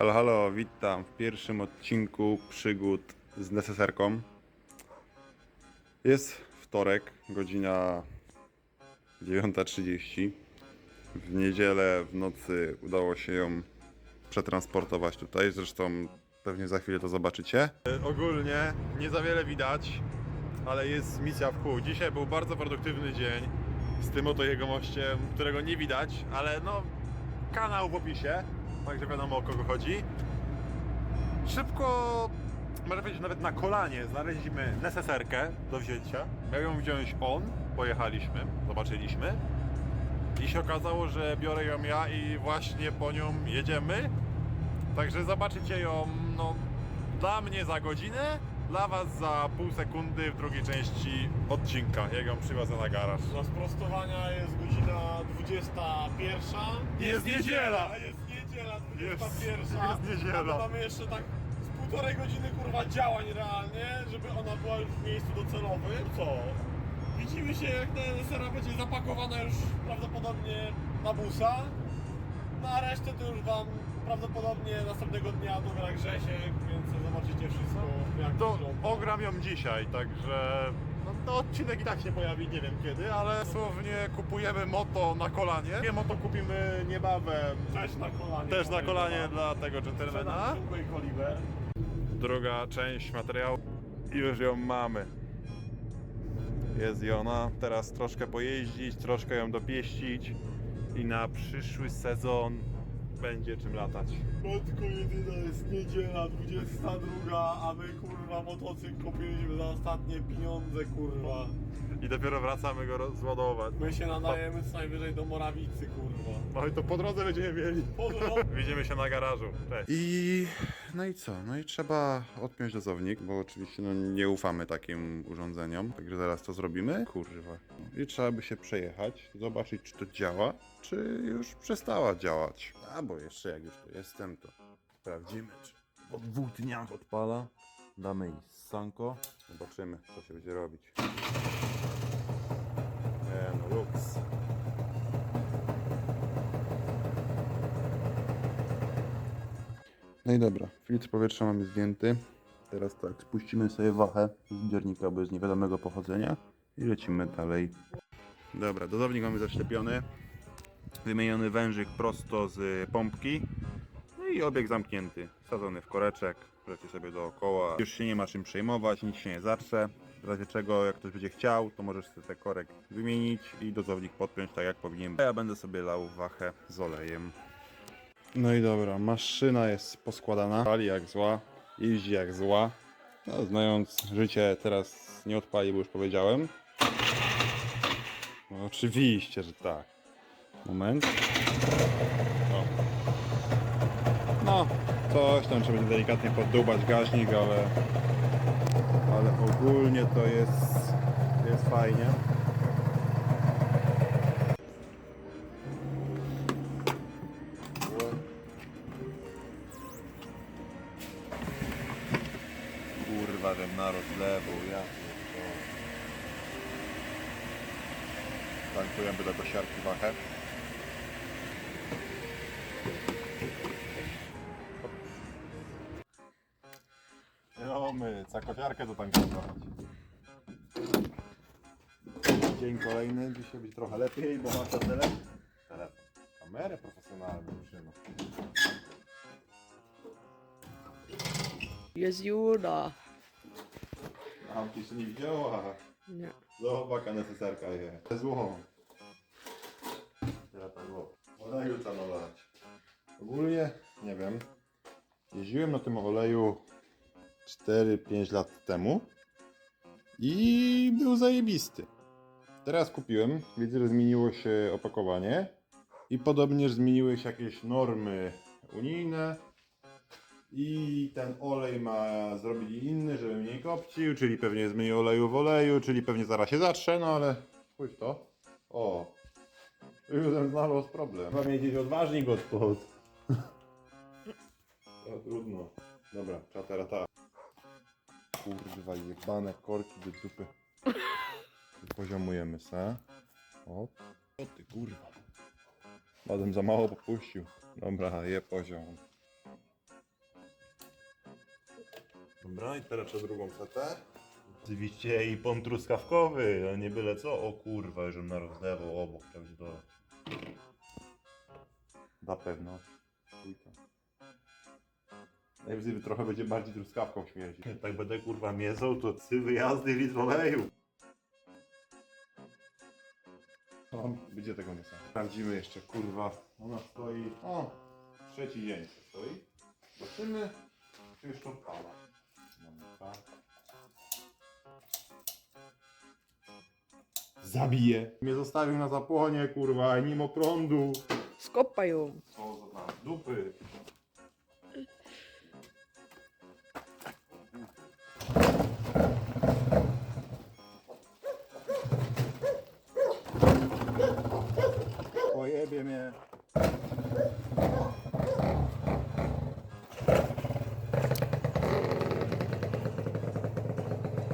Halo, halo, witam w pierwszym odcinku przygód z neseserką. Jest wtorek, godzina 9.30. W niedzielę w nocy udało się ją przetransportować tutaj, zresztą pewnie za chwilę to zobaczycie. Ogólnie nie za wiele widać, ale jest misja w kół. Dzisiaj był bardzo produktywny dzień z tym oto jego mościem, którego nie widać, ale no kanał w opisie, także wiadomo o kogo chodzi. Szybko, może powiedzieć nawet na kolanie, znaleźliśmy neseserkę do wzięcia. Miał ją wziąć on, pojechaliśmy, zobaczyliśmy. I się okazało, że biorę ją ja i właśnie po nią jedziemy. Także zobaczycie ją, no, dla mnie za godzinę, dla Was za pół sekundy w drugiej części odcinka, jak ją przywiozę na garaż. Do sprostowania jest godzina 21. Jest niedziela! Jest niedziela Jest- 21. jest niedziela. A my mamy jeszcze tak z półtorej godziny kurwa działań realnie, żeby ona była już w miejscu docelowym. Co? Widzimy się jak ta sera będzie zapakowana już prawdopodobnie na busa. No a resztę to już wam prawdopodobnie następnego dnia dogra Grzesiek, więc zobaczycie wszystko jak To wygląda. ogram ją dzisiaj, także no, to odcinek i tak się pojawi, nie wiem kiedy, ale słownie kupujemy moto na kolanie. Nie moto kupimy niebawem, Też na kolanie. też na kolanie dla tego dżentelmena. Druga część materiału już ją mamy. Jest i ona. Teraz troszkę pojeździć, troszkę ją dopieścić i na przyszły sezon będzie czym latać. Matko jedyna jest niedziela 22, a my kurwa motocykl kupiliśmy za ostatnie pieniądze kurwa. I dopiero wracamy go rozładować. My się nadajemy co najwyżej do Morawicy kurwa. No i to po drodze będziemy mieli. Pozdro. Widzimy się na garażu. Cześć. I no i co? No i trzeba odpiąć dozownik, bo oczywiście no, nie ufamy takim urządzeniom. Także zaraz to zrobimy. Kurwa. I trzeba by się przejechać, zobaczyć czy to działa, czy już przestała działać. A bo jeszcze jak już tu jestem, to sprawdzimy, czy po dwóch dniach odpala. Damy jej sanko. Zobaczymy, co się będzie robić. E, no luks. No i dobra, filtr powietrza mamy zdjęty. Teraz tak, spuścimy sobie wachę z zbiornika, bo jest niewiadomego pochodzenia i lecimy dalej. Dobra, dozownik mamy zaszczepiony. Wymieniony wężyk prosto z pompki. No i obieg zamknięty, wsadzony w koreczek, leci sobie dookoła. Już się nie ma czym przejmować, nic się nie zatrze. W razie czego, jak ktoś będzie chciał, to możesz sobie ten korek wymienić i dozownik podpiąć tak jak powinien. A ja będę sobie lał wachę z olejem. No i dobra, maszyna jest poskładana, pali jak zła, jeździ jak zła. No, znając życie teraz nie odpali, bo już powiedziałem. No, oczywiście, że tak. Moment. O. No, coś tam trzeba będzie delikatnie poddubać gaźnik, ale ale ogólnie to jest jest fajnie. Kurwa, ten naród lewu, ja pierdolę. Tankujemy do kosiarki wachę. No my, kosiarkę to tankować. Dzień kolejny, dzisiaj będzie trochę lepiej, bo mam telefon. Telefon. Kamerę profesjonalną trzyma. Jest Juda. A się nie wzięła. Nie. Zobacz, neseserka je. Zło. Ja tak było. Oleju trzeba nalać. Ogólnie, nie wiem. Jeździłem na tym oleju 4-5 lat temu i był zajebisty. Teraz kupiłem, widzę, że zmieniło się opakowanie i podobnież zmieniły się jakieś normy unijne i ten olej ma zrobić inny, żeby mniej kopcił, czyli pewnie jest mniej oleju w oleju, czyli pewnie zaraz się zatrze, no ale spójrz to. O, już znalazł problem. Chyba mieć gdzieś odważnik od spod. To trudno. Dobra, trzeba teraz tak. Kurwa, jebane korki do dupy. Poziomujemy se. O, o ty kurwa. Badem za mało popuścił. Dobra, je poziom. Dobra, i teraz trzeba drugą setę. Oczywiście i pon truskawkowy, a nie byle co. O kurwa, już na rozlewał obok, prawda? To... Na pewno. Trójka. Najwyżej trochę będzie bardziej truskawką śmierdzić. Jak tak będę kurwa miezał, to trzy wyjazdy litr oleju. O, będzie tego mięsa. Sprawdzimy jeszcze, kurwa. Ona stoi. O, trzeci dzień stoi. Zobaczymy, czy jeszcze odpala. Mamy tak. Zabije. Mnie zostawił na zapłonie, kurwa, i mimo prądu. Skopaj ją. Co za? Dupy.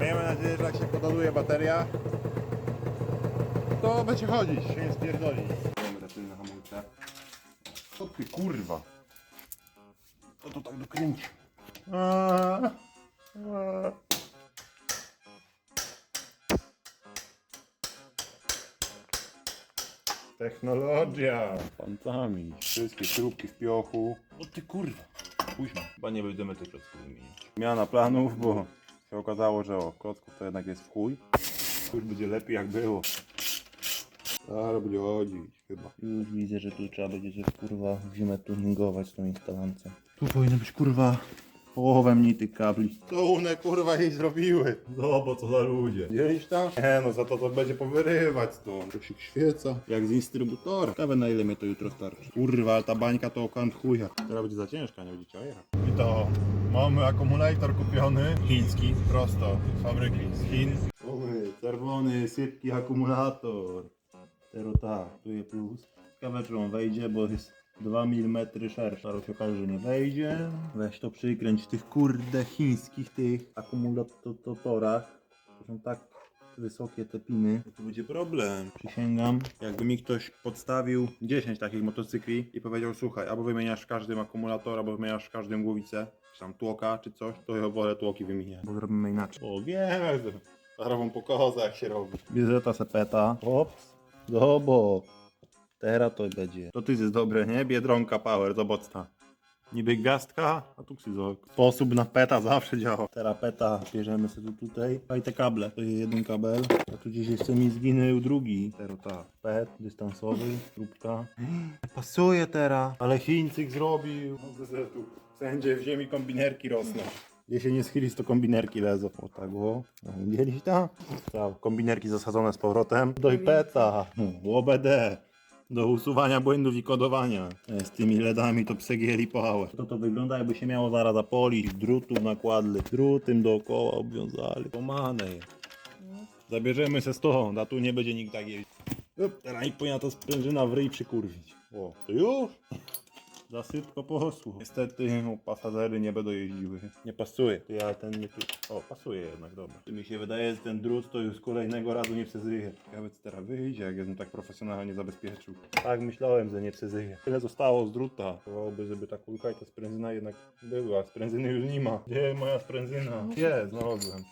Miejmy nadzieję, że jak się podładuje bateria, to będzie chodzić, się nie spierdoli. Mamy na hamulce. Co ty kurwa? Co to tak dokręci? Aaaa. Technologia! Pantami. Wszystkie śrubki w piochu. O ty kurwa. Pójdźmy. Chyba nie będziemy tych klocków wymienić. Zmiana planów, bo się okazało, że o, klocków to jednak jest w chuj. Już będzie lepiej jak było. Ale będzie chodzić chyba. Już widzę, że tu trzeba będzie się kurwa w zimę tuningować tą instalacją. Tu powinno być kurwa połowę mniej tych kabli. Co one kurwa jej zrobiły? No bo co za ludzie. Gdzieś tam? Nie no, za to to będzie powyrywać stąd. To się świeca. Jak z instrybutora. Ciekawe na ile mnie to jutro starczy. Kurwa, ale ta bańka to okant chuja. Teraz będzie za ciężka, nie będzie chciała jechać. I to mamy akumulator kupiony. Chiński, prosto z fabryki z Chin. Czerwony, sypki akumulator. Teraz tak, tu jest plus. Ciekawe czy on wejdzie, bo jest 2 mm szerszy. Zaraz się okaże, że nie wejdzie. Weź to przykręć w tych kurde chińskich tych akumulatorach. To są tak wysokie te piny. To będzie problem. Przysięgam. Jakby mi ktoś podstawił 10 takich motocykli i powiedział, słuchaj, albo wymieniasz w każdym akumulator, albo wymieniasz w każdym głowicę, czy tam tłoka, czy coś, to ja wolę tłoki wymieniać. Bo zrobimy inaczej. O wiem, zaraz wam pokażę jak się robi. Bierzeta sepeta. Ops. Dobo. Teraz to będzie. To ty jest dobre, nie? Biedronka Power, zobocna. Niby gastka, a tu ksizok. Sposób na peta zawsze działa. Teraz peta bierzemy sobie tu tutaj. A i te kable. To jest jeden kabel. A tu gdzieś jeszcze mi zginął drugi. Teraz tak. Pet dystansowy, próbka. Pasuje teraz. Ale Chińczyk zrobił. Wszędzie w ziemi kombinerki rosną. Gdzie się nie schylisz, to kombinerki lezą. O tak, o. No, Widzieliście tam? Tak, kombinerki zasadzone z powrotem. Do peta. OBD. Do usuwania błędów i kodowania. E, Z tymi LEDami to psegieli power. To to wygląda jakby się miało zaraz zapolić. Drutów nakładli. Drutem dookoła obwiązali. Pomane. Zabierzemy se stąd, a tu nie będzie nikt tak jeździć. Teraz i powinna to sprężyna w ryj przykurwić. O, już? Za szybko poszło. Niestety no, pasażery nie będą jeździły. Nie pasuje. To ja ten nie tu. O, pasuje jednak, dobra. To mi się wydaje, że ten drut to już kolejnego razu nie przeżyje. Ciekawe co teraz wyjdzie, jak jestem tak profesjonalnie zabezpieczył. Tak myślałem, że nie przeżyje. Tyle zostało z druta. Chciałoby, żeby ta kulka i ta sprężyna jednak była. Sprężyny już nie ma. Gdzie moja sprężyna? Jest, znalazłem.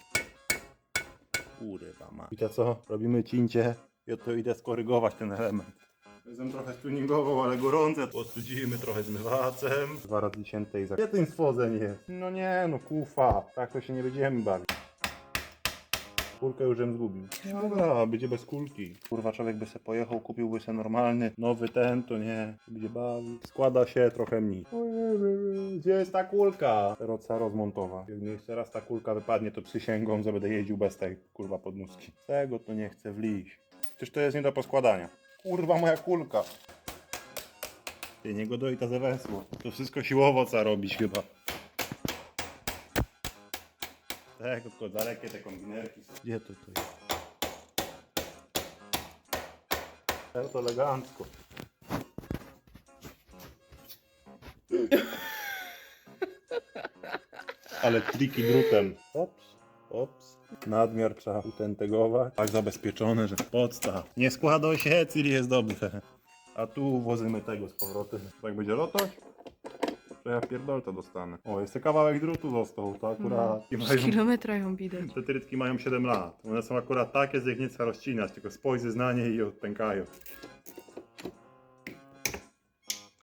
Kurwa ma. Wiecie co? Robimy cięcie. Ja to idę skorygować ten element. Jestem trochę tuningował, ale gorące. Ostudzimy trochę zmywacem. Dwa razy cięte i za... Gdzie ten stworzeń jest? No nie, no kufa. Tak to się nie będziemy bawić. Kulkę już żem zgubił. Dobra, będzie bez kulki. Kurwa, człowiek by se pojechał, kupiłby se normalny, nowy ten, to nie. Będzie bawił. Składa się trochę mniej. Gdzie jest ta kulka? Teraz trzeba rozmontować. Jak mi jeszcze raz ta kulka wypadnie, to przysięgą, że będę jeździł bez tej kurwa podnóżki. Tego to nie chcę wliść. Przecież to jest nie do poskładania. Kurwa, moja kulka. Ty, nie go dojta ze wesło. To wszystko siłowo trzeba robić chyba. Tak, tylko dalekie te kombinerki. są. Gdzie to to jest? Tak, to elegancko. Ale triki drutem. Ops. Nadmiar trzeba utentegować. Tak zabezpieczone, że podstaw. Nie składa się, czyli jest dobrze. A tu wozymy tego z powrotem. Tak będzie lotać. To ja pierdolta dostanę. O, jeszcze kawałek drutu został, to akurat... No, z kilometra ją widać. Te trytki mają 7 lat. One są akurat takie, że ich nie trzeba rozcinać, tylko spojrzy na nie i odpękają.